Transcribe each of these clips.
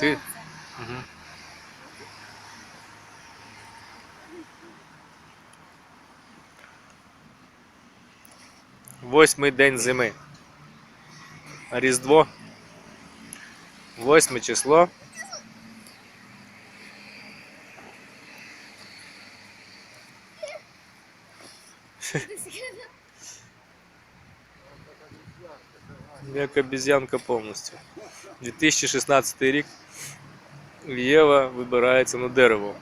Ти. Угу. Восьмий день зими. Різдво. Восьме число. Як обезьянка повністю. 2016 рік. Єва вибирається на дерево.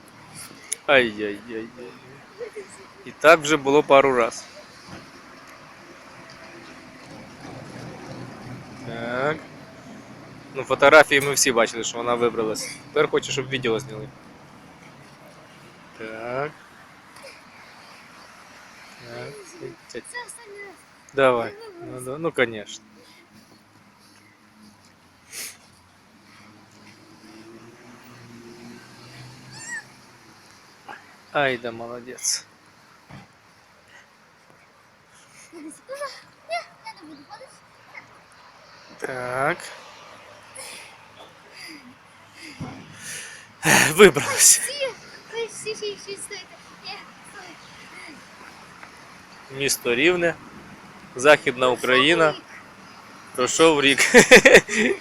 Ай-яй-яй. І так вже було пару раз. Так. Ну, фотографії ми всі бачили, що вона вибралась. Тепер хочу, щоб відео зняли. Так. Так. Це останній раз. Давай. Ну, да, ну конечно. Всі, всі стоїте. Ні, стой. Місто Рівне. Західна Україна. Пройшов рік.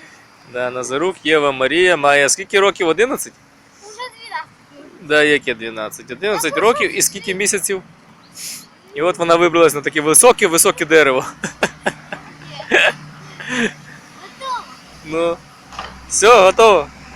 Да, Назарук Єва Марія має скільки років? 11? Да, яке 12? 11 років і скільки місяців? І от вона вибралась на таке високе-високе дерево. Ну, все, готово.